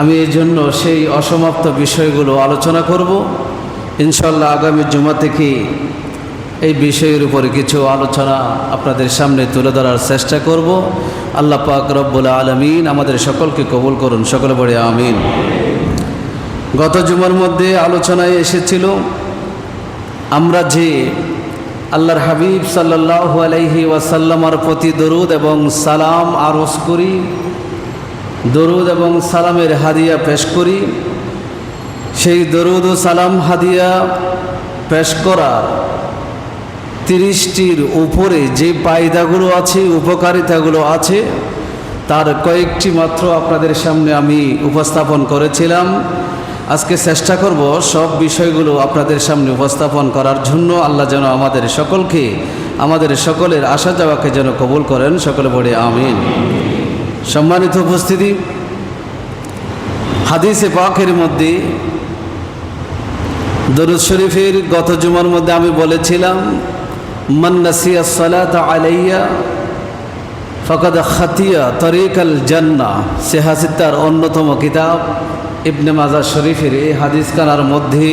আমি এই জন্য সেই অসমাপ্ত বিষয়গুলো আলোচনা করব। ইনশাল্লাহ আগামী জুমা থেকে এই বিষয়ের উপরে কিছু আলোচনা আপনাদের সামনে তুলে ধরার চেষ্টা করব। আল্লাহ পাক রব্বুল আলমিন আমাদের সকলকে কবুল করুন, সকলে বড়ে আমিন। গত জুমার মধ্যে আলোচনায় এসেছিল, আমরা যে আল্লাহর হাবিব সাল্লাহ আলাইহি ওয়াসাল্লামার প্রতি দরুদ এবং সালাম আরজ করি দরুদ এবং সালামের হাদিয়া পেশ করি। সেই দরুদ ও সালাম হাদিয়া পেশ করার তিরিশটির উপরে যে পায়দাগুলো আছে, উপকারিতাগুলো আছে, তার কয়েকটি মাত্র আপনাদের সামনে আমি উপস্থাপন করেছিলাম। আজকে চেষ্টা করব সব বিষয়গুলো আপনাদের সামনে উপস্থাপন করার জন্য। আল্লাহ যেন আমাদের সকলকে, আমাদের সকলের আসা যাওয়াকে যেন কবুল করেন। সকলে বলে আমিন। সম্মানিত উপস্থিতি, হাদিসে পাকের মধ্যে, দরুদ শরীফের গত জুমার মধ্যে আমি বলেছিলাম মান্নাসিয়া সালাত আলাইয়া, ফকদ খাতিয়া তরিকাল জান্না সে হাসিতার অন্যতম কিতাব, ইবনে মাজার শরীফের এই হাদিস কানার মধ্যে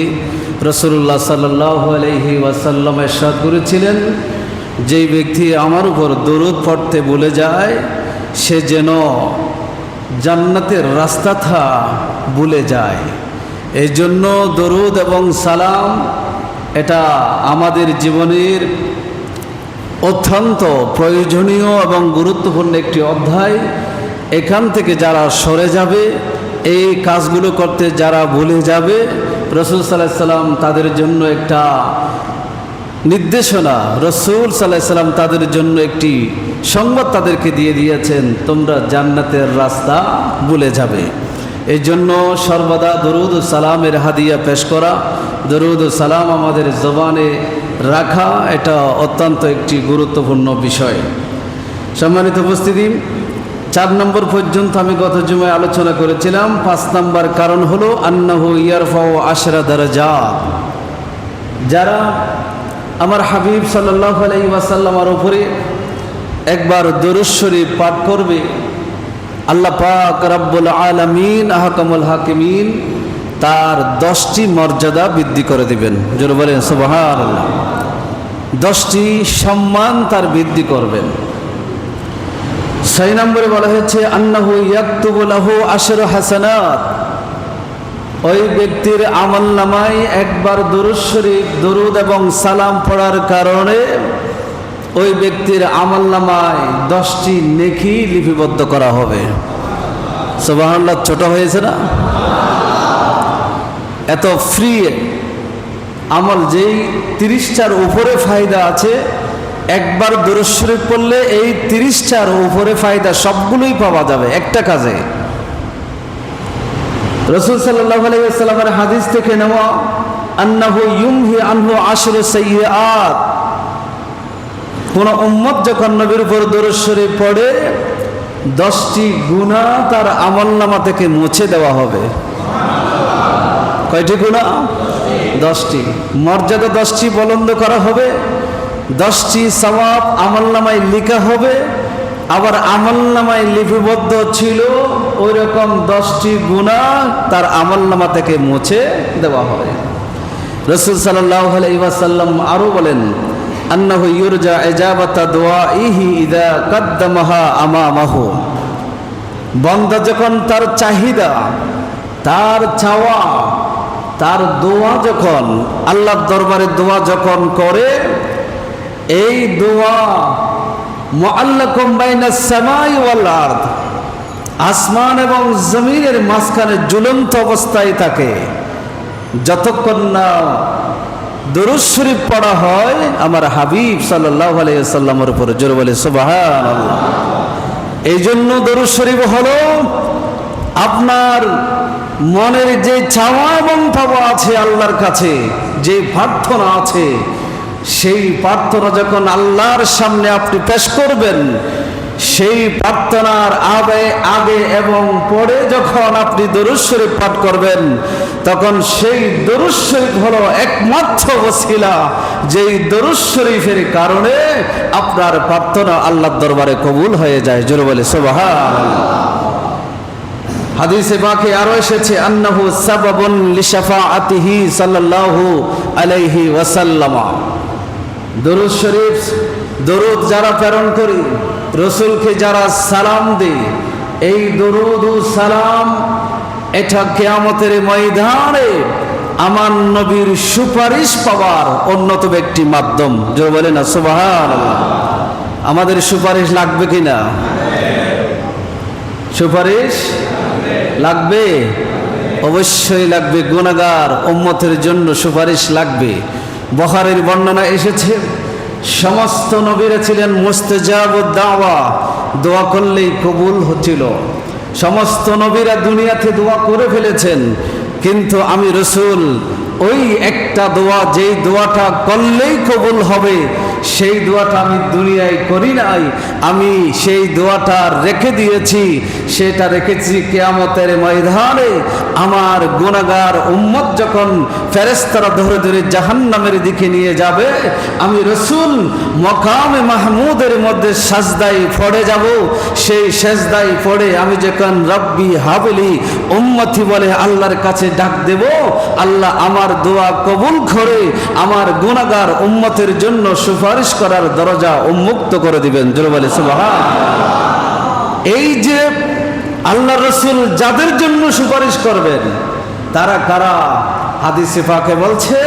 রসুল্লাহ সাল্লাহ আলহি ওয়াসাল্লাম এরশাদ করেছিলেন, যেই ব্যক্তি আমার উপর দরুদ পড়তে বলে যায় সে যেন জান্নাতের রাস্তা থা ভুলে যায়। এই জন্য দরুদ এবং সালাম এটা আমাদের জীবনের অত্যন্ত প্রয়োজনীয় এবং গুরুত্বপূর্ণ একটি অধ্যায়। এখান থেকে যারা সরে যাবে, এই কাজগুলো করতে যারা ভুলে যাবে, রসুল সাল্লাহ সাল্লাম তাদের জন্য একটা নির্দেশনা, রসুল সাল্লাহ সাল্লাম তাদের জন্য একটি সংবাদ তাদেরকে দিয়ে দিয়েছেন, তোমরা জান্নাতের রাস্তা ভুলে যাবে। এই জন্য সর্বদা দরুদ সালামের হাদিয়া পেশ করা, দরুদ সালাম আমাদের জবানে রাখা, এটা অত্যন্ত একটি গুরুত্বপূর্ণ বিষয়। সম্মানিত উপস্থিতি, চার নম্বর পর্যন্ত আমি গত জুমায় আলোচনা করেছিলাম, পাঁচ নম্বর কারণ হলো আন্নাহু ইয়ারফাও আশরা দরজা। যারা আমার হাবিব সাল্লাহ আলাই ওয়াসাল্লামার উপরে একবার দরুশ্বরী পাঠ করবে। আল্লাহ পাক রব্বুল আলমিন, আহকামুল হাকিমিন তার দশটি মর্যাদা বৃদ্ধি করে দিবেন। জোর বলেন সুবাহার দশটি সম্মান তার বৃদ্ধি করবেন। ছয় নম্বরে বলা হয়েছে, আন্নাহু ইয়াক্তুবুলাহু আশর হাসানাত। ওই ব্যক্তির আমল নামায় একবার দরুদ শরীফ, দরুদ এবং সালাম পড়ার কারণে ওই ব্যক্তির আমল নামায় দশটি নেকি লিপিবদ্ধ করা হবে। সোবাহান্লাহ ছোট হয়েছে না? এত ফ্রি আমল, যেই তিরিশটার উপরে ফায়দা আছে, একবার দরুদ শরীফ পড়লে এই তিরিশটার উপরে ফায়দা সবগুলোই পাওয়া যাবে, একটা কাজে। রসুল সাল্লাহ আলাইসাল্লামের হাদিস থেকে নেওয়া, আন্নাহু ইউমহি আনহু আশর সাইয়াত কোন উম্মত যখন নবীর উপর দরশ্বরে পড়ে, দশটি গুণা তার আমল নামা থেকে মুছে দেওয়া হবে। কয়টি গুণা দশটি। মর্যাদা দশটি বলন্দ করা হবে, দশটি সবাব আমল নামায় লিখা হবে, আবার আমল নামায় লিপিবদ্ধ ছিল ওই রকম দশটি গুণা তার আমল নামা থেকে মুছে দেওয়া হবে। রসুল সাল্লাহ আলাইসাল্লাম আরও বলেন আন্নাহু ইউরজা এজাবাতা দোয়া ইহি ইদা কদ্দমাহা আমামাহু। বন্দা যখন তার চাহিদা, তার চাওয়া, তার দোয়া যখন, আল্লাহর দরবারে দোয়া যখন করে, এই দোয়া মুআল্লাকুম বাইনাস সামাই ওয়াল আরদ, আসমান এবং জমিনের মাঝখানে ঝুলন্ত অবস্থায় থাকে। যতক্ষণ না দরুদ শরীফ পড়া হয় আমার হাবিব সাল্লাহ আলাইসাল্লামের উপরে। জোর বলে সুবাহান এই জন্য দরুদ শরীফ হলো আপনার মনের যে চাওয়া এবং পাওয়া আছে আল্লাহর কাছে, যে প্রার্থনা আছে, সেই প্রার্থনা যখন আল্লাহর সামনে আপনি পেশ করবেন সেই প্রার্থনার আগে আগে এবং পরে যখন আপনি দরুদ শরীফ পাঠ করবেন, তখন সেই দরুদ শরীফ হলো একমাত্র ওসিলা, যেই দরুদ শরীফের কারণে আপনার প্রার্থনা আল্লাহর দরবারে কবুল হয়ে যায়। জোরে বলে সোবাহা হাদিসে বাকি আরও এসেছে, আন্নাহু সাবাবুন লিশাফাআতিহি সাল্লাল্লাহু আলাইহি ওয়াসাল্লামা। দরুদ শরীফ, দরুদ যারা প্রেরণ করি রসুলকে যারা সালাম দেই এই দরুদ সালাম এটা কেয়ামতের ময়দানে আমার নবীর সুপারিশ পাওয়ার অন্যতম একটি মাধ্যম। যে বলে না সুবাহান আমাদের সুপারিশ লাগবে কিনা সুপারিশ লাগবে? অবশ্যই লাগবে। গুণাগার উম্মতের জন্য সুপারিশ লাগবে। বহারের বর্ণনা এসেছে। সমস্ত নবীরা ছিলেন মুস্তেজাব দাওয়া, দোয়া করলেই কবুল হচ্ছিল। সমস্ত নবীরা দুনিয়াতে দোয়া করে ফেলেছেন, কিন্তু আমি রসুল, ওই একটা দোয়া, যেই দোয়াটা করলেই কবুল হবে সেই দোয়াটা আমি দুনিয়ায় করি নাই। আমি সেই দোয়াটা রেখে দিয়েছি। সেটা রেখেছি কেয়ামতের ময়দানে। আমার গুণাগার উম্মত যখন ফেরেস্তারা ধরে ধরে জাহান্নামের দিকে নিয়ে যাবে, আমি রসুল মকামে মাহমুদের মধ্যে সাজদাই পড়ে যাব। সেই সেজদাই পড়ে আমি যখন রব্বি হাবলি উম্মতি বলে আল্লাহর কাছে ডাক দেব, আল্লাহ আমার দোয়া কবুল করে আমার গুণাগার উম্মতের জন্য সুপারিশ করার দরজা উন্মুক্ত করে দিবেন। জোরবালি সুবাহা এই যে আল্লাহ রসুল যাদের জন্য সুপারিশ করবেন, তারা কারা? হাদিসে পাকে বলছে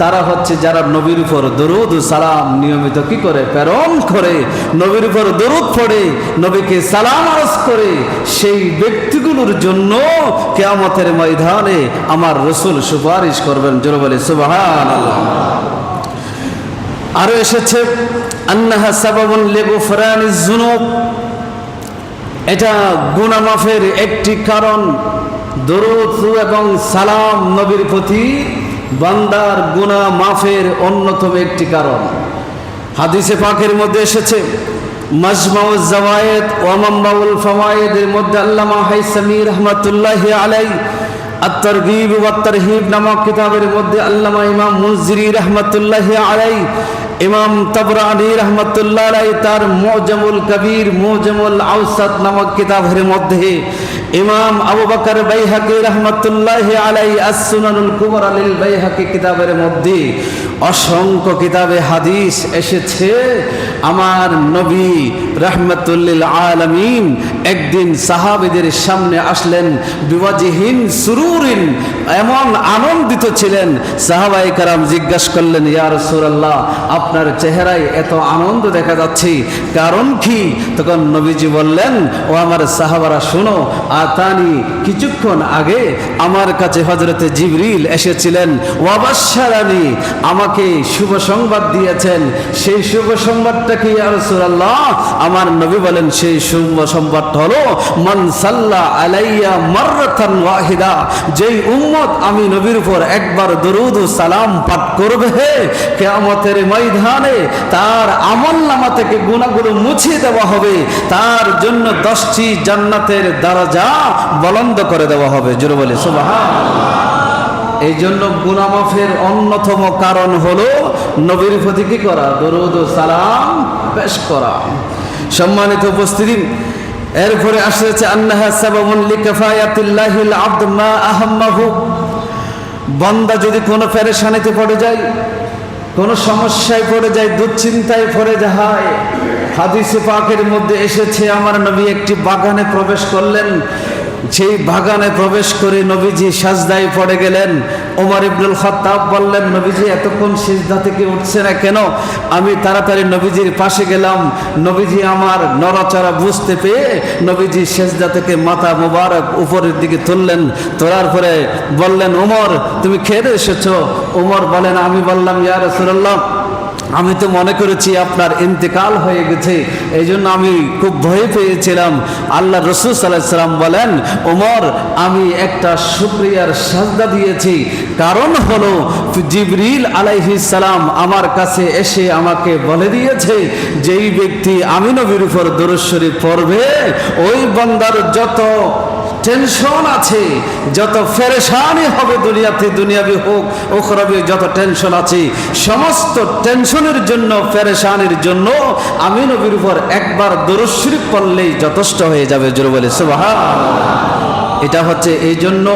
তারা হচ্ছে যারা নবীর উপর দরুদ সালাম নিয়মিত কি করে? প্রেরণ করে। নবীর উপর দরুদ পড়ে, নবীকে সালাম আরজ করে। সেই ব্যক্তিগুলোর জন্য কেয়ামতের ময়দানে আমার রসুল সুপারিশ করবেন। জোর বলে সুবাহান আরও এসেছে, আন্নাহা সাবাবুন লেবু ফরানি জুনুব এটা গুনামাফের একটি কারণ। দরুদ এবং সালাম নবীর প্রতি বান্দার গুনা মাফের অন্যতম একটি কারণ। হাদিসে পাকের মধ্যে এসেছে মাজমাউজ জাওয়ায়েদ ওয়ামাম্মাউল ফাওয়ায়েদের মধ্যে আল্লামা হাইসামি রহমাতুল্লাহ আলাই আত্তরগিব ওয়াত্তরহিব নামক কিতাবের মধ্যে আল্লামা ইমাম মুনজিরি রহমাতুল্লাহ আলাই ইমাম তবরানি রহমতুল্লাহ তার মোজামুল কবির, মোজামুল আউসাদ নামক কিতাবের মধ্যে ইমাম আবু বকর বাইহাকি রহমতুল্লাহ আলাই আসুনানুল কুমর আলিল বাইহাকি কিতাবের মধ্যে অসংখ্য কিতাবে হাদিস এসেছে। আমার নবী রহমতুল্লিল আলমিন। একদিন সাহাবিদের সামনে আসলেন সুরুরিন, এমন আনন্দিত ছিলেন। সাহাবাই কারাম জিজ্ঞাসা করলেন, ইয়া রসুরাল্লাহ আপনার চেহারায় এত আনন্দ দেখা যাচ্ছে, কারণ কি? তখন নবীজি বললেন, ও আমার সাহাবারা, শোনো, আতানি, কিছুক্ষণ আগে আমার কাছে হজরতে জিবরিল এসেছিলেন। ওয়াবাসারানি আমাকে শুভ সংবাদ দিয়েছেন। সেই শুভ সংবাদটা কি, ইয়া রাসূলুল্লাহ? আমার নবী বলেন, সেই শুভ সংবাদটা হলো মান সাল্লা আলাইয়া মাররাতান ওয়াহিদা। যেই উম্মত আমি নবীর উপর একবার দরুদ সালাম পাঠ করবে কিয়ামতের ময়দানে তার আমল নামা থেকে গুণাগুলো মুছিয়ে দেওয়া হবে। তার জন্য দশটি জান্নাতের দরজা বলন্দ করে দেওয়া হবে। জোরে বলে, সুবহানাল্লাহ। এই জন্য গুনামাফের অন্যতম কারণ হলো নবীর প্রতি কি করা? দরুদ সালাম পেশ করা। সম্মানিত উপস্থিতি, এরপরে আসছে আন্নাহা সাবাবুন লিকাফায়াতিল্লাহিল আব্দ মা আহাম্মাহু। বান্দা যদি কোনো পেরেশানিতে পড়ে যায়, কোন সমস্যায় পড়ে যায়, দুশ্চিন্তায় পড়ে যায়, হাদিসে পাকের মধ্যে এসেছে, আমার নবী একটি বাগানে প্রবেশ করলেন সেই বাগানে প্রবেশ করে নবীজি সাজদায় পড়ে গেলেন, ওমর ইবনুল খত্তাব বললেন, নবীজি, এতক্ষণ সিজদা থেকে উঠছে না কেন? আমি তাড়াতাড়ি নবীজির পাশে গেলাম। নবীজি আমার নড়াচড়া বুঝতে পেয়ে নবীজি সেজদা থেকে মাথা মোবারক উপরের দিকে তুললেন। তোলার পরে বললেন, ওমর, তুমি খেয়ে এসেছ? ওমর বলেন, আমি বললাম ইয়ার রাসূলুল্লাহ আমি তো মনে করেছি আপনার ইন্তেকাল হয়ে গেছে। এই জন্য আমি খুব ভয় পেয়েছিলাম। আল্লাহ রসুল সাল্লাহ সাল্লাম বলেন, ওমর, আমি একটা শুক্রিয়ার সাজদা দিয়েছি। কারণ হলো, জিবরিল আলাইহিস সালাম আমার কাছে এসে আমাকে বলে দিয়েছে, যেই ব্যক্তি আমি নবীর উপর দরশ্বরী পড়বে, ওই বন্দার যত টেনশন আছে। যত ফেরেশানি হবে দুনিয়াতে, দুনিয়াবি হোক ওখরাবি যত টেনশন আছে, সমস্ত টেনশনের জন্য, ফেরেশানির জন্য আমি নবীর উপর একবার দরুদ করলেই যথেষ্ট হয়ে যাবে, জোরে বলে সুবহান এটা হচ্ছে এই জন্য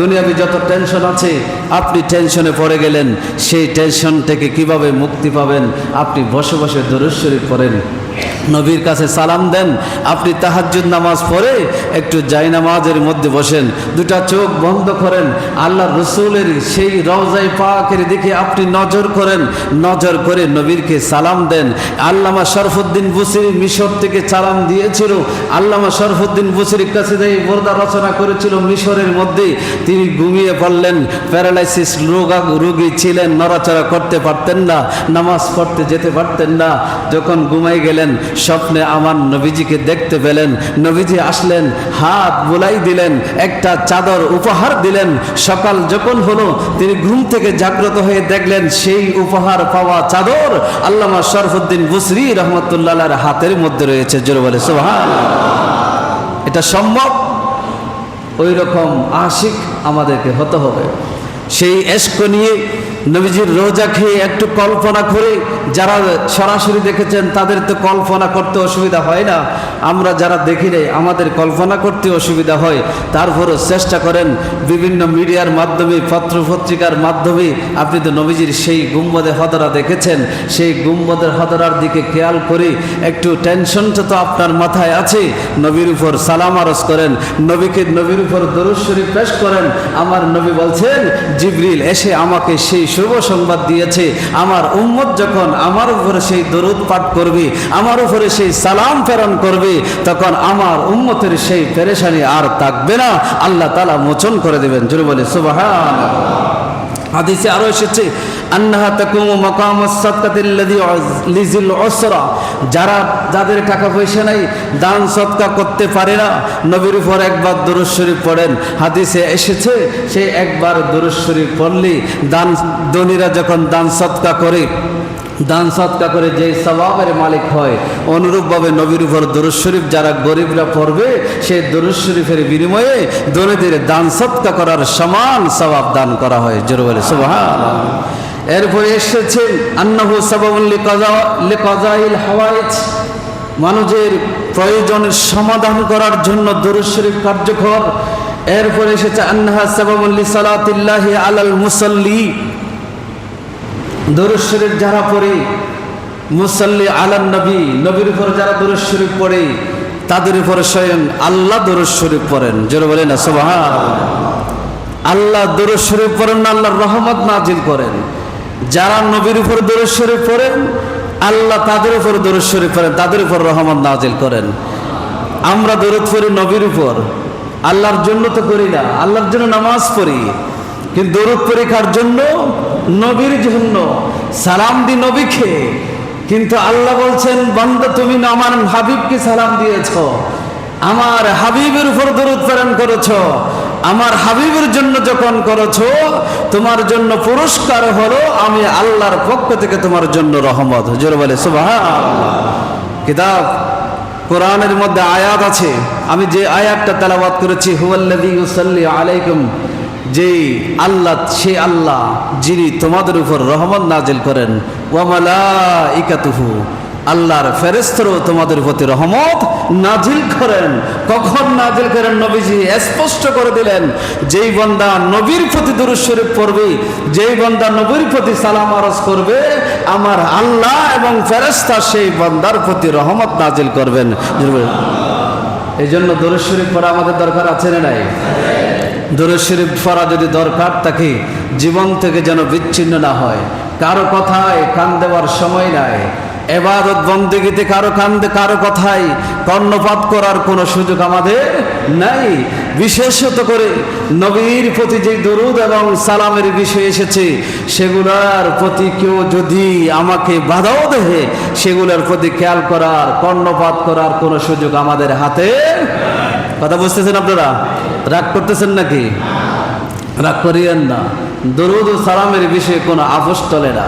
দুনিয়াবি যত টেনশন আছে আপনি টেনশনে পড়ে গেলেন, সেই টেনশন থেকে কীভাবে মুক্তি পাবেন? আপনি বসে বসে শরীফ পড়েন। নবীর কাছে সালাম দেন, আপনি তাহাজ্জুদ নামাজ পড়ে একটু জাই নামাজের মধ্যে বসেন। দুটা চোখ বন্ধ করেন আল্লাহ রসুলের সেই রওজাই পাকের দিকে আপনি নজর করেন। নজর করে নবীরকে সালাম দেন। আল্লামা শরফুদ্দিন বুসির মিশর থেকে সালাম দিয়েছিল। আল্লামা শরফুদ্দিন বুসির কাছে এই বোরদা রচনা করেছিল মিশরের মধ্যে তিনি ঘুমিয়ে পড়লেন। প্যারালাইসিস রোগা রোগী ছিলেন, নড়াচড়া করতে পারতেন না, নামাজ পড়তে যেতে পারতেন না। যখন ঘুমাই গেলেন, স্বপ্নে আমার নবীজিকে দেখতে পেলেন। নবীজি আসলেন, হাত বুলাই দিলেন, একটা চাদর উপহার দিলেন। সকাল যখন হলো, তিনি ঘুম থেকে জাগ্রত হয়ে দেখলেন, সেই উপহার পাওয়া চাদর আল্লামা শরফুদ্দিন বুসরি রহমতুল্লাহ হাতের মধ্যে রয়েছে। জোরে বলে সোহান এটা সম্ভব? ওই রকম আশিক আমাদেরকে হতে হবে। সেই এস্ক নিয়ে নবীজির রোজা খেয়ে একটু কল্পনা করে যারা সরাসরি দেখেছেন, তাদের তো কল্পনা করতে অসুবিধা হয় না। আমরা যারা দেখি নাই, আমাদের কল্পনা করতে অসুবিধা হয়। তারপরও চেষ্টা করেন বিভিন্ন মিডিয়ার মাধ্যমে পত্র পত্রিকার মাধ্যমে। আপনি তো নবীজির সেই গুম্বদে হদরা দেখেছেন, সেই গুম্বদের হদরার দিকে খেয়াল করে একটু টেনশনটা তো আপনার মাথায় আছে। নবীর উপর সালাম আরজ করেন, নবীকে, নবীর উপর দরুদ শরীফ পেশ করেন। আমার নবী বলছেন, জিবরিল এসে আমাকে সেই শুভ সংবাদ দিয়েছে। আমার উম্মত যখন আমার উপরে সেই দরুদ পাঠ করবে, আমার উপরে সেই সালাম প্রেরণ করবে, তখন আমার উম্মতের সেই পেরেশানি আর থাকবে না। আল্লাহ তালা মোচন করে দেবেন। জুড়ে বলে সুবাহান হাদিসে আরও এসেছে, আন্নাহা তাকুমু মাকাম লিজিল উসরা। যারা যাদের টাকা পয়সা নাই, দান সৎকা করতে পারে না, নবীর উপর একবার দরুদ শরীফ পড়েন। হাদিসে এসেছে, সে একবার দরুদ শরীফ পড়লে দান ধনীরা যখন দান সৎকা করে দান সৎকা করে যে সবাবের মালিক হয়, অনুরূপভাবে নবীর উপর দরুদ শরীফ যারা গরিবরা পড়বে, সেই দরুদ শরীফের বিনিময়ে দরিদ্রের দান সৎকা করার সমান সবাব দান করা হয়। জোর বলে এরপরে এসেছেন আন্নাহু সাবাবুল্লি কাজা লি হাওয়াইজ মানুষের প্রয়োজনের সমাধান করার জন্য দরুদ শরীফ কার্যকর। এরপরে এসেছে, আন্নাহা সাবাবুল্লি সালাতিল্লাহি আলাল মুসল্লি। দরুদ শরীফ যারা পড়ে, মুসল্লি আলান নবী, নবীর উপর যারা দরুদ শরীফ পড়ে, তাদের উপর স্বয়ং আল্লাহ দরুদ পড়েন। জোরে বলে না সুবহান আল্লাহ দরুদ পড়েন আল্লাহর রহমত নাজিল করেন। যারা নবীর উপর দরুদ পড়েন, আল্লাহ তাদের উপর দরুদ শরীফ পড়েন, তাদের উপর রহমত নাজিল করেন। আমরা দরুদ পড়ি নবীর উপর। আল্লাহর জন্য তো করি না, আল্লাহর জন্য নামাজ পড়ি। কিন্তু দরুদ পরীক্ষার জন্য নবীর জন্য সালাম দি নবীকে। কিন্তু আল্লাহ বলছেন, বান্দা, তুমি না আমার হাবিবকে সালাম দিয়েছ, আমার হাবিবের উপর দরুদ প্রেরণ করেছ, আমার হাবিবের জন্য যখন করেছ, তোমার জন্য পুরস্কার হলো আমি আল্লাহর পক্ষ থেকে তোমার জন্য রহমত। জোরে বলে সুবাহ কিতাব, কোরআনের মধ্যে আয়াত আছে। আমি যে আয়াতটা তেলাবাদ করেছি, হুয়াল্লাযী ইউসাল্লি আলাইকুম যে আল্লাহ, সে আল্লাহ যিনি তোমাদের উপর রহমত নাজিল করেন ওয়ামালা আল্লাহর ফেরেস্তরও তোমাদের প্রতি রহমত নাজিল করেন। কখন নাজিল করেন নবীজি? স্পষ্ট করে দিলেন, যেই বন্দা নবীর প্রতি শরীফ পড়বে, যেই বন্দা নবীর প্রতি সালাম আরজ করবে, আমার আল্লাহ এবং ফেরেস্তা সেই বন্দার প্রতি রহমত নাজিল করবেন। এই জন্য শরীফ পড়া আমাদের দরকার আছে না নাই? দরুদ শরীফ পড়া যদি দরকার থাকে জীবন থেকে যেন বিচ্ছিন্ন না হয়। কারও কথায় কান দেওয়ার সময় নাই। এবাদত বন্দিগিতে কারও কান্দে, কারও কথায় কর্ণপাত করার কোনো সুযোগ আমাদের নাই। বিশেষত করে নবীর প্রতি যে দরুদ এবং সালামের বিষয় এসেছে, সেগুলার প্রতি কেউ যদি আমাকে বাধাও দেহে, সেগুলোর প্রতি খেয়াল করার, কর্ণপাত করার কোনো সুযোগ আমাদের হাতে কথা বুঝতেছেন আপনারা? রাগ করতেছেন নাকি? রাগ করিয়েন না। দরুদ সালামের বিষয়ে কোনো আপোষ চলে না।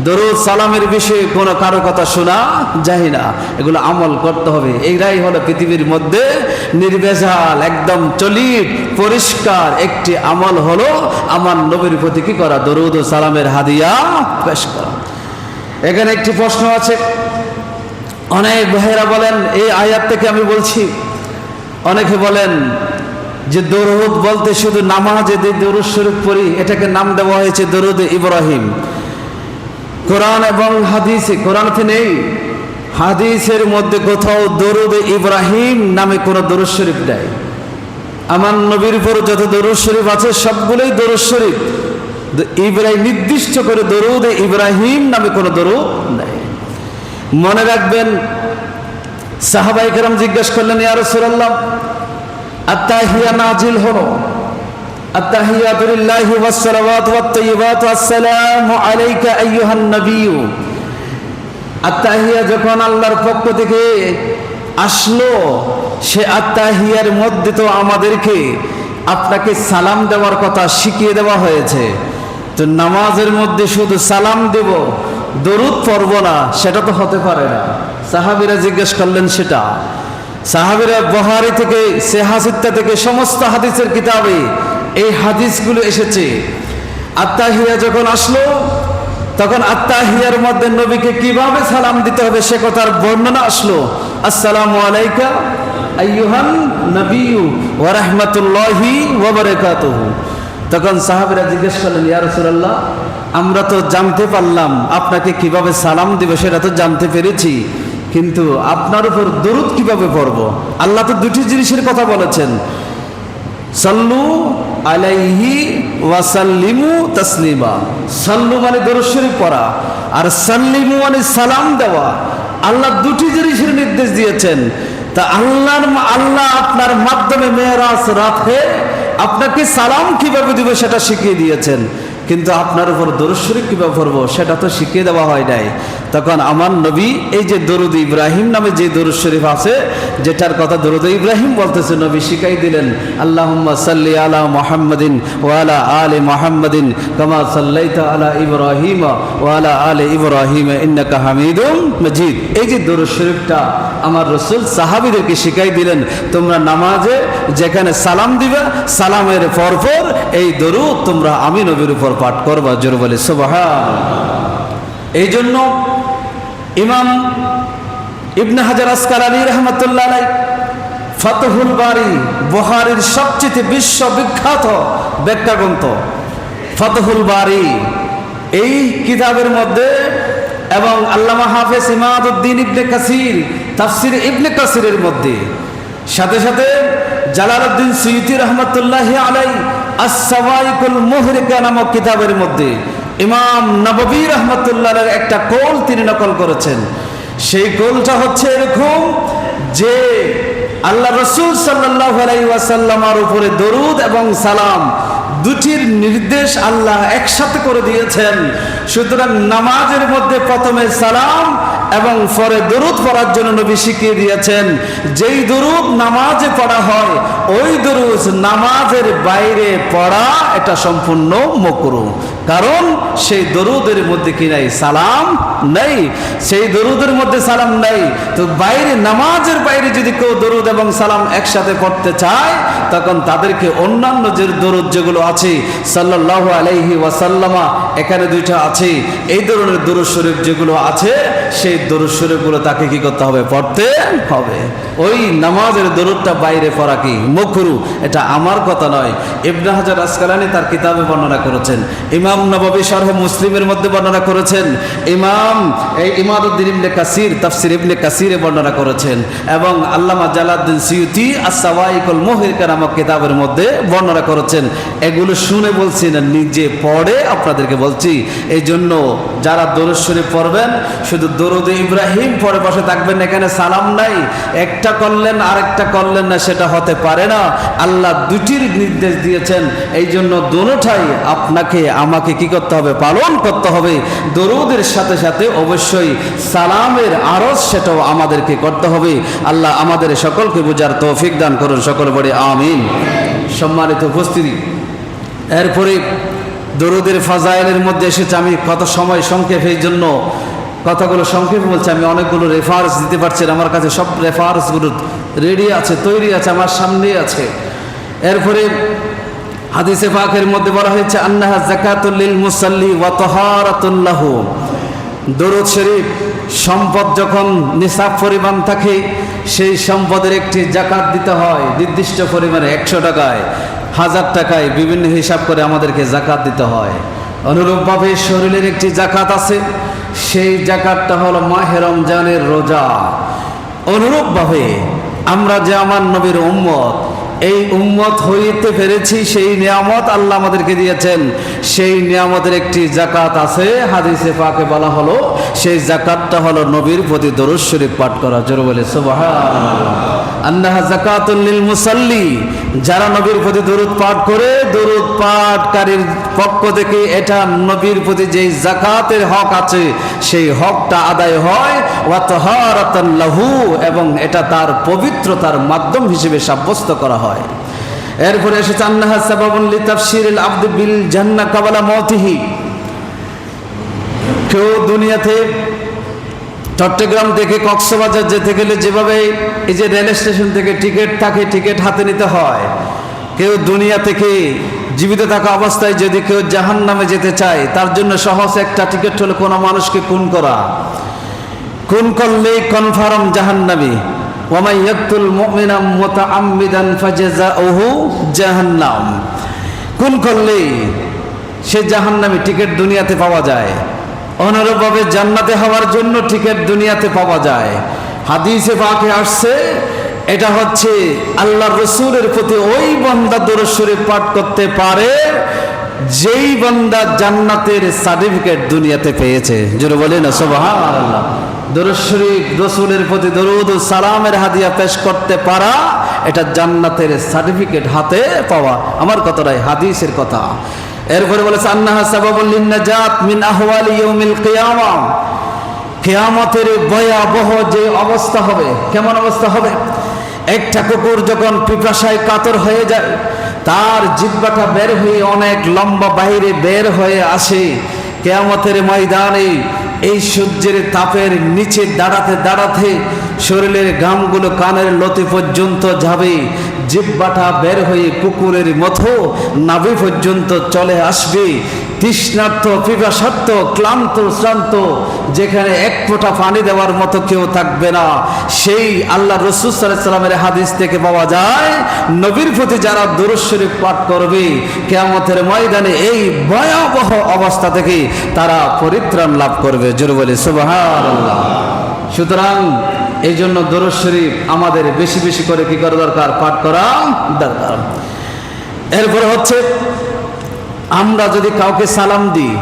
দরুদ সালামের বিষয়ে কোনো কারও কথা শোনা যায় না। এগুলো আমল করতে হবে। এইরাই হলো পৃথিবীর মধ্যে নির্বেজাল একদম চলিট পরিষ্কার একটি আমল হলো আমার নবীর প্রতি কি করা? দরুদ সালামের হাদিয়া পেশ করা। এখানে একটি প্রশ্ন আছে। অনেক ভাইয়েরা বলেন, এই আয়াত থেকে আমি বলছি অনেকে বলেন যে দরুদ বলতে শুধু নামাজে যে দরুদ শরীফ পড়ি, এটাকে নাম দেওয়া হয়েছে দরুদ ইব্রাহিম। কোরআন এবং হাদিসে কোরআনতে নেই, হাদিসের মধ্যে কোথাও দরুদ ইব্রাহিম নামে কোনো দরুদ শরীফ নেই। আমার নবীর উপর যত দরুদ শরীফ আছে, সবগুলোই দরুদ শরীফ। ইব্রাহিম, নির্দিষ্ট করে দরুদ ইব্রাহিম নামে কোনো দরুদ নেই। মনে রাখবেন সাহাবাই কেরাম জিজ্ঞেস করলেন ইয়া রাসূলুল্লাহ আত্তাহিয়া নাজিল হলো التحيات لله والصلوات والطيبات والسلام عليك أيها النبي আত্মাহিয়া যখন আল্লাহর পক্ষ থেকে আসলো সে আত্মাহিয়ার মধ্যে তো আমাদেরকে আপনাকে সালাম দেওয়ার কথা শিখিয়ে দেওয়া হয়েছে তো নামাজের মধ্যে শুধু সালাম দেব দরুদ পড়ব না সেটা তো হতে পারে না সাহাবিরা জিজ্ঞেস করলেন, সেটা? সাহাবিরা বহারি থেকে সেহাসিত্তা থেকে সমস্ত হাদিসের কিতাবে এই হাদিসগুলো এসেছে। আত্মাহিয়া যখন আসলো, তখন আত্মাহিয়ার মধ্যে নবীকে কীভাবে সালাম দিতে হবে সে কথার বর্ণনা আসলো। আসসালামু আলাইকা আইয়ুহান নবিয়ু ওয়া রাহমাতুল্লাহি ওয়া বারাকাতুহু। তখন সাহাবীরা জিজ্ঞেস করলেন, ইয়া রাসূলুল্লাহ, আমরা তো জানতে পারলাম, আপনাকে কীভাবে সালাম দিব সেটা তো জানতে পেরেছি। কিন্তু আপনার উপর দরুদ কীভাবে পড়ব? আল্লাহ তো দুটি জিনিসের কথা বলেছেন। সাল্লু আলাইহি ওয়াসাল্লিমু তাসলিমা। সাল্লু মানে দরশ্বরী পড়া, আর সাল্লিমু মানে সালাম দেওয়া। আল্লাহ দুটি জিনিসের নির্দেশ দিয়েছেন। তা আল্লাহর আল্লাহ আপনার মাধ্যমে মেয়েরাজ রাতে আপনাকে সালাম কীভাবে দিবে সেটা শিখিয়ে দিয়েছেন। কিন্তু আপনার উপর দরশ্বরী কীভাবে পড়ব সেটা তো শিখিয়ে দেওয়া হয় নাই। তখন আমার নবী এই যে দরুদ ইব্রাহিম নামে যে দরুদ শরীফ আছে, যেটার কথা দরুদ ইব্রাহিম বলতেছে, নবী শিখাই দিলেন, আল্লাহুম্মা সাল্লি আলা মুহাম্মাদিন ওয়া আলা মুহাম্মাদিন কামা সাল্লাইতা আলা ইব্রাহিম ওয়া আলা ইব্রাহিম ইন্নাকা হামিদুম মাজিদ। এই যে দরুদ শরীফটা আমার রসুল সাহাবিদেরকে শিখাই দিলেন, তোমরা নামাজে যেখানে সালাম দিবে, সালামের পরপর এই দরুদ তোমরা আমি নবীর উপর পাঠ করবা। জোর বলে, সুবহান এই জন্য ইমাম ইবনে হাজার আসকার আলী রহমতুল্লাহ ফতহুল বাড়ি বহারির সবচেয়ে বিশ্ববিখ্যাত ব্যাখ্যাগ্রন্থ। ফতহুল বাড়ি এই কিতাবের মধ্যে এবং আল্লামা হাফেজ ইমাদুদ্দিন ইবনে কাসির, তাফসির ইবনে কাসিরের মধ্যে। সাথে সাথে জালালউদ্দিন সৈয়দি রহমতুল্লাহ আলাই আসাইকুল মুহরিকা নামক কিতাবের মধ্যে ইমাম নবী রহমতুল্লাহ একটা কোল তিনি নকল করেছেন। সেই কোলটা হচ্ছে এরকম যে আল্লাহ রসুল সাল্লাহ আলাইসাল্লামার উপরে দরুদ এবং সালাম দুটির নির্দেশ আল্লাহ একসাথে করে দিয়েছেন। সুতরাং নামাজের মধ্যে প্রথমে সালাম এবং পরে দরুদ পড়ার জন্য নবী শিখিয়ে দিয়েছেন, যেই দরুদ নামাজে পড়া হয়, ওই দরুদ নামাজের বাইরে পড়া এটা সম্পূর্ণ মকরু। কারণ সেই দরুদের মধ্যে কি নাই? সালাম নেই। সেই দরুদের মধ্যে সালাম নেই। তো বাইরে, নামাজের বাইরে যদি কেউ দরুদ এবং সালাম একসাথে পড়তে চায়, তখন তাদেরকে অন্যান্য যে দরুদ যেগুলো আছে সাল্লাহ আলাইহি ওয়াসাল্লামা, এখানে দুইটা আছে। এই ধরনের দরুদ শরীফ যেগুলো আছে, সেই দরুদ শরীফগুলো তাকে কি করতে হবে? পড়তে হবে। ওই নামাজের দরুদটা বাইরে পড়া কি? মুখরু। এটা আমার কথা নয়। ইবনে হাজার আসকালানি তার কিতাবে বর্ণনা করেছেন। ইমাম নবাবী শরহে মুসলিমের মধ্যে বর্ণনা করেছেন। ইমাম, এই ইমাদুদ্দিন ইবনে কাসির, তাফসির ইবনে কাসিরে বর্ণনা করেছেন। এবং আল্লামা জালাউদ্দিন সিউতি আসাওয়াইকুল মুহিরকা নামক কিতাবের মধ্যে বর্ণনা করেছেন। এগুলো শুনে বলছি না, নিজে পড়ে আপনাদেরকে বলছি। এই জন্য যারা দরুদ শরীফ পড়বেন, শুধু দরুদ ইব্রাহিম পরে বসে থাকবেন, এখানে সালাম নাই। একটা করলেন, আরেকটা করলেন না, সেটা হতে পারে না। আল্লাহ দুটির নির্দেশ দিয়েছেন, এই জন্য দোনোটাই আপনাকে, আমাকে কি করতে হবে? পালন করতে হবে। দরুদের সাথে সাথে অবশ্যই সালামের আরজ সেটাও আমাদেরকে করতে হবে। আল্লাহ আমাদের সকলকে বোঝার তৌফিক দান করুন, সকল বড়ে আমিন। সম্মানিত উপস্থিতি। এরপরে দরুদের ফাজাইলের মধ্যে এসেছে, আমি কত সময় সংক্ষেপ এই জন্য কথাগুলো সংক্ষেপ বলছি, আমি অনেকগুলো রেফারেন্স দিতে পারছি। আমার কাছে সব রেফারেন্সগুলো রেডি আছে, তৈরি আছে, আমার সামনেই আছে এরপরে হাদিসে পাকের মধ্যে বলা হয়েছে, আন্নাহা জাকাতুল্লিল মুসাল্লি ওয়া তাহারাতুল্লাহু দরুদ শরীফ, সম্পদ যখন নিসাব পরিমাণ থাকে সেই সম্পদের একটি জাকাত দিতে হয়, নির্দিষ্ট পরিমাণে একশো টাকায়, হাজার টাকায় বিভিন্ন হিসাব করে আমাদেরকে জাকাত দিতে হয়। অনুরূপভাবে শরীরের একটি জাকাত আছে, সেই জাকাতটা হলো মাহে রমজানের রোজা। অনুরূপভাবে আমরা যে আমার নবীর উম্মত এই উম্মত হইতে পেরেছি, সেই নিয়ামত আল্লাহ আমাদেরকে দিয়েছেন। সেই নিয়ামতের একটি জাকাত আছে, হাদিসে পাকে বলা হলো, সেই জাকাতটা হলো নবীর প্রতি দরুদ শরীফ পাঠ করা। জোর বলে সুবাহ আল্লাহ জাকাতুল্লিল মুসাল্লি যারা নবীর প্রতি দরুদ পাঠ করে, দরুদ পাঠকারীর পক্ষ থেকে এটা নবীর প্রতি যেই জাকাতের হক আছে, সেই হকটা আদায় হয় লাহু, এবং এটা তার পবিত্রতার মাধ্যম হিসেবে সাব্যস্ত করা হয়। এরপরে এসেছে, আন্নাহা সাবাবুন লিতাফসিরিল আব্দ বিল জান্নাহ কাবালা মওতিহি। কেউ দুনিয়াতে চট্টগ্রাম থেকে কক্সবাজার যেতে গেলে যেভাবে এই যে রেল স্টেশন থেকে টিকিট থাকে, টিকিট হাতে নিতে হয়, কেউ দুনিয়া থেকে জীবিত থাকা অবস্থায় যদি কেউ জাহান নামে যেতে চায়, তার জন্য সহজ একটা টিকিট হলো কোনো মানুষকে খুন করা। খুন করলেই কনফার্ম জাহান্নামী। ফাজাযাউহু জাহান্নাম। খুন করলেই সে জাহান্নামী টিকিট দুনিয়াতে পাওয়া যায়। অনুরূপভাবে জান্নাতে হওয়ার জন্য টিকিট দুনিয়াতে পাওয়া যায়। হাদিসে পাকে আসছে, এটা হচ্ছে আল্লাহ রসুলের প্রতি ওই বন্দা দরশ্বরে পাঠ করতে পারে, যেই বান্দা জান্নাতের সার্টিফিকেট দুনিয়াতে পেয়েছে। জোরে বলে না সোবাহান আল্লাহ দরুদ শরীফ রসুলের প্রতি দরুদ সালামের হাদিয়া পেশ করতে পারা, এটা জান্নাতের সার্টিফিকেট হাতে পাওয়া। আমার কথাটাই হাদিসের কথা। এরপরে বলেছে আন্নাহা সাবাবুল লিন্নাজাত মিন আহওয়ালি ইয়াউমিল কিয়ামা। কিয়ামতের ভয়াবহ যে অবস্থা হবে, কেমন অবস্থা হবে? একটা কুকুর যখন পিপাসায় কাতর হয়ে যায়, তার জিব্বাটা বের হয়ে অনেক লম্বা বাইরে বের হয়ে আসে। কেয়ামতের ময়দানে এই সূর্যের তাপের নিচে দাঁড়াতে দাঁড়াতে শরীরের গামগুলো কানের লতি পর্যন্ত যাবে, জিব্বাটা বের হয়ে কুকুরের মতো নাভি পর্যন্ত চলে আসবে। তৃষ্ণার্থ পিপাসার্থ ক্লান্ত, শ্রান্ত, যেখানে এক ফোঁটা পানি দেওয়ার মতো কেউ থাকবে না। সেই আল্লাহ রসুল হাদিস থেকে পাওয়া যায়, নবীর প্রতি যারা দুরস্বরূপ পাঠ করবে, কেয়ামতের ময়দানে এই ভয়াবহ অবস্থা থেকে তারা পরিত্রাণ লাভ করবে। জোর বলে আল্লাহ সুতরাং এই জন্য দরজ শরীফ আমাদের বেশি বেশি করে কি করা দরকার? পাঠ করা দরকার। এরপরে হচ্ছে, আমরা যদি কাউকে সালাম দিই,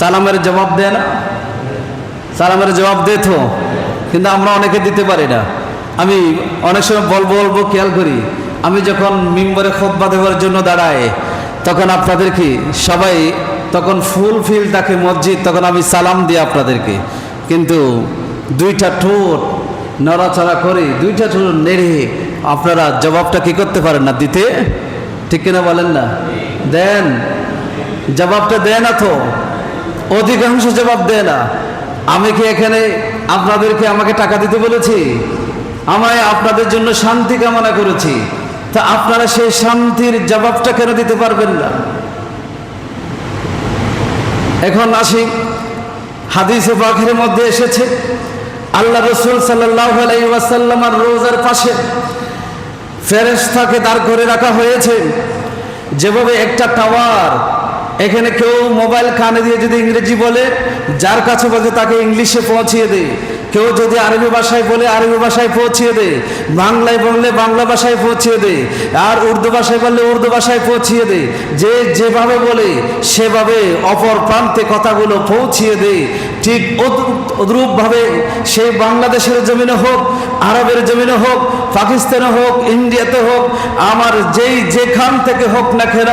সালামের জবাব দেয় না? সালামের জবাব দে তো, কিন্তু আমরা অনেকে দিতে পারি না। আমি অনেক সময় বলব বলব খেয়াল করি, আমি যখন মিম্বরে খোদ্া দেওয়ার জন্য দাঁড়াই তখন আপনাদের কি সবাই, তখন ফুল ফিল থাকে মসজিদ, তখন আমি সালাম দিই আপনাদেরকে। কিন্তু দুইটা ঠোঁট নড়াচড়া করে দুইটা ঠোঁট নেড়ে আপনারা জবাবটা কি করতে পারেন না দিতে? ঠিক কিনা বলেন না? দেন। জবাবটা দেয় না তো। অধিকাংশ জবাব দেয় না। আমি কি এখানে আপনাদেরকে আমাকে টাকা দিতে বলেছি? আমায় আপনাদের জন্য শান্তি কামনা করেছি। তা আপনারা সেই শান্তির জবাবটা কেন দিতে পারবেন না? এখন আসি। হাদিসে পাখির মধ্যে এসেছে আল্লাহ রসুল সাল্লাহ আলাইসাল্লামার রোজার পাশে ফেরেস্তাকে দাঁড় করে রাখা হয়েছে। যেভাবে একটা টাওয়ার, এখানে কেউ মোবাইল কানে দিয়ে যদি ইংরেজি বলে, যার কাছে বলছে তাকে ইংলিশে পৌঁছিয়ে দেয়। কেউ যদি আরবি ভাষায় বলে, আরবি ভাষায় পৌঁছিয়ে দেয়। বাংলায় বললে বাংলা ভাষায় পৌঁছিয়ে দেয়। আর উর্দু ভাষায় বললে উর্দু ভাষায় পৌঁছিয়ে দেয়। যে যেভাবে বলে, সেভাবে অপর প্রান্তে কথাগুলো পৌঁছিয়ে দেয়। ঠিক অনুরূপভাবে সে বাংলাদেশের জমিনে হোক, আরবের জমিনে হোক, পাকিস্তানে হোক, ইন্ডিয়াতে হোক, আমার যেই যেখান থেকে হোক না কেন,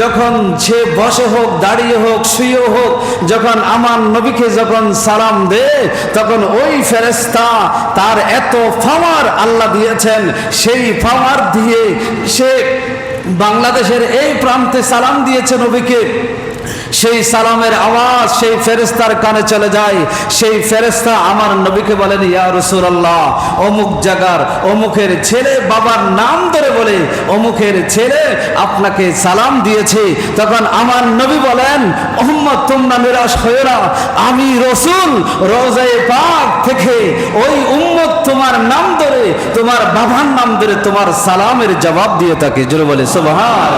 যখন সে বসে হোক, দাঁড়িয়ে হোক, শুয়ে হোক, যখন আমার নবীকে যখন সালাম দে, তখন ওই ফেরেস্তা তার এত পাওয়ার আল্লাহ দিয়েছেন, সেই পাওয়ার দিয়ে সে বাংলাদেশের এই প্রান্তে সালাম দিয়েছে নবীকে। সেই সালামের আওয়াজ সেই ফেরেস্তার কানে চলে যায়। সেই ফেরেস্তা আমার নবীকে বলেন, ইয়া রসুল্লাহ অমুক জাগার অমুকের ছেলে বাবার নাম ধরে বলে অমুকের ছেলে আপনাকে সালাম দিয়েছে। তখন আমার নবী বলেন মোহাম্মদ তোমরা নিরাশ হয়ে না। আমি রসুল রোজায় পাক থেকে ওই উম্মত তোমার নাম ধরে, তোমার বাবার নাম ধরে তোমার সালামের জবাব দিয়ে থাকে। জোরে বলে সোভান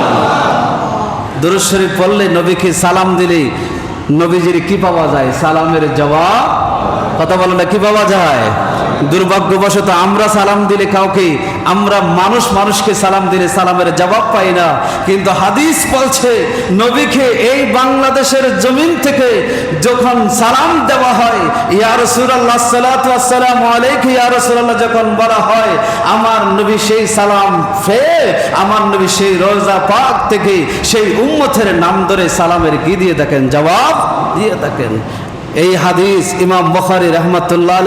দুরুদ শরীফ পড়লে নবীকে সালাম দিলে নবীজির কি পাওয়া যায়? সালামের জবাব, কথা বলে না কি পাওয়া যায়? দুর্ভাগ্যবশত আমরা সালাম দিলে কাউকে, আমরা মানুষ মানুষকে সালাম দিলে সালামের জবাব পাই না। কিন্তু হাদিস বলছে, নবীকে এই বাংলাদেশের জমিন থেকে যখন সালাম দেওয়া হয়, ইয়া রাসূলুল্লাহ সাল্লাতু ওয়াসসালামু আলাইহি ইয়া রাসূলুল্লাহ, যখন বলা হয়, আমার নবী সেই সালাম ফে আমার নবী সেই রোজা পাক থেকে সেই উম্মতের নাম ধরে সালামের কি দিয়ে থাকেন, জবাব দিয়ে থাকেন। এই হাদিস ইমাম বখারি রহমতুল্লাহ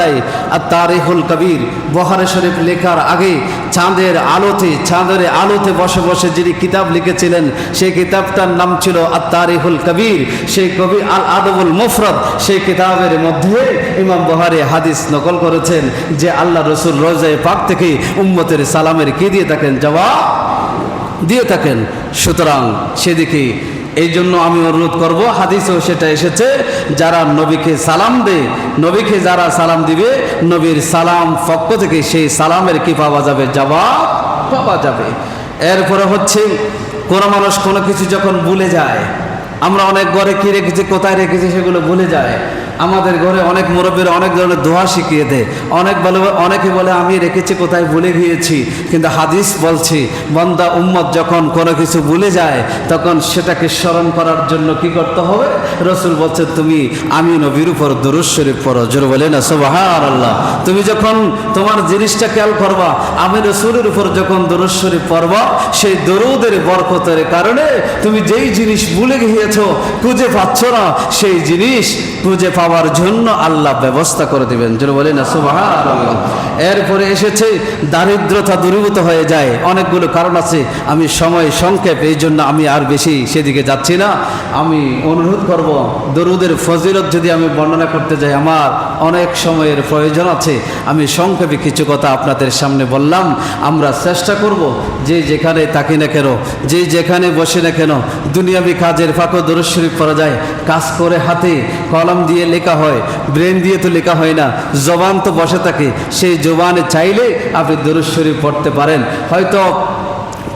আর তারিহুল কবির, বখারে শরীফ লেখার আগে চাঁদের আলোতে চাঁদের আলোতে বসে বসে যিনি কিতাব লিখেছিলেন, সেই কিতাবটার নাম ছিল আর তারিহুল কবির। সেই কবি আল আদবুল মুফরদ, সেই কিতাবের মধ্যে ইমাম বহারি হাদিস নকল করেছেন যে আল্লাহ রসুল রোজায় পাক থেকে উম্মতের সালামের কি দিয়ে থাকেন? জবাব দিয়ে থাকেন। সুতরাং সেদিকে এই জন্য আমি অনুরোধ করব, হাদিসেও সেটা এসেছে, যারা নবীকে সালাম দে, নবীকে যারা সালাম দিবে, নবীর সালাম পক্ষ থেকে সেই সালামের কি পাওয়া যাবে? জবাব পাওয়া যাবে। এরপরে হচ্ছে, কোনো মানুষ কোনো কিছু যখন ভুলে যায়, আমরা অনেক ঘরে কি রেখেছি, কোথায় রেখেছি সেগুলো ভুলে যায়। আমাদের ঘরে অনেক মুরব্বীরা অনেক ধরনের দোয়া শিখিয়ে দেয়। অনেক বলে, অনেকে বলে, আমি রেখেছি, কোথায় ভুলে গিয়েছি? কিন্তু হাদিস বলছি, বন্দা উম্মত যখন কোনো কিছু ভুলে যায়, তখন সেটাকে স্মরণ করার জন্য কি করতে হবে? রসুল বলছে, তুমি, আমি নবীর উপর দরুদ শরীফ পড়ো। জোর বলে না সোবাহার আল্লাহ তুমি যখন তোমার জিনিসটা খেয়াল করবা, আমি রসুলের উপর যখন দরুদ শরীফ পড়বা, সেই দরুদের বরকতের কারণে তুমি যেই জিনিস ভুলে গিয়েছো, খুঁজে পাচ্ছ না, সেই জিনিস খুঁজে পাওয়ার জন্য আল্লাহ ব্যবস্থা করে দিবেন। যেন বলি না সুবাহার এরপরে এসেছে, দারিদ্রতা দূরীভূত হয়ে যায়। অনেকগুলো কারণ আছে। আমি সময় সংক্ষেপ, এই জন্য আমি আর বেশি সেদিকে যাচ্ছি না। আমি অনুরোধ করব, দরুদের ফজিলত যদি আমি বর্ণনা করতে যাই, আমার অনেক সময়ের প্রয়োজন আছে। আমি সংক্ষেপে কিছু কথা আপনাদের সামনে বললাম। আমরা চেষ্টা করব, যে যেখানে থাকি না কেন, যে যেখানে বসে না কেন, দুনিয়াবি কাজের ফাঁকও দরুদ করা যায়, কাজ করে হাতে কলম দিয়ে লেখা হয়, ব্রেন দিয়ে তো লেখা হয় না, জবান তো বসে থাকে। সেই জবানে চাইলে আপনি দরুশ্বরী পড়তে পারেন। হয়তো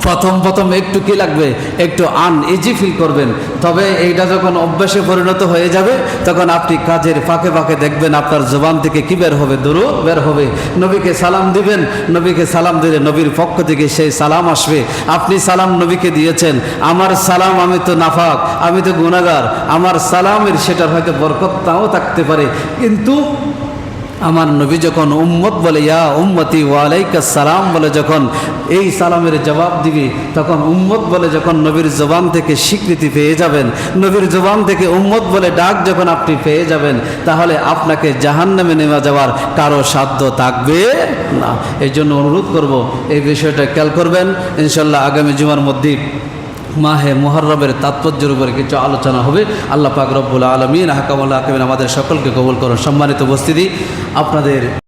প্রথম প্রথম একটু কি লাগবে? একটু আন ইজি ফিল করবেন। তবে এইটা যখন অভ্যাসে পরিণত হয়ে যাবে, তখন আপনি কাজের ফাঁকে ফাঁকে দেখবেন আপনার জবান থেকে কি বের হবে, দরুদ বের হবে। নবীকে সালাম দিবেন, নবীকে সালাম দিলে নবীর পক্ষ থেকে সেই সালাম আসবে। আপনি সালাম নবীকে দিয়েছেন, আমার সালাম আমি তো নাফাক, আমি তো গুণাগার আমার সালামের সেটার হয়তো বরকত নাও থাকতে পারে। কিন্তু আমার নবী যখন উম্মত বলে, ইয়া উম্মতি ওয়ালাইকা সালাম, বলে যখন এই সালামের জবাব দিবি, তখন উম্মত বলে যখন নবীর জবান থেকে স্বীকৃতি পেয়ে যাবেন, নবীর জবান থেকে উম্মত বলে ডাক যখন আপনি পেয়ে যাবেন, তাহলে আপনাকে জাহান্নামে নেওয়া যাওয়ার কারও সাধ্য থাকবে না। এই জন্য অনুরোধ করব, এই বিষয়টা খেয়াল করবেন। ইনশাল্লাহ আগামী জুমার মধ্যে মাহে মোহরমের তাৎপর্যের উপরে কিছু আলোচনা হবে। আল্লাহ পাক রব্বুল আলমিন হাকামুল্লাহ হাকিমিন আমাদের সকলকে কবুল করুন। সম্মানিত উপস্থিতি, আপনাদের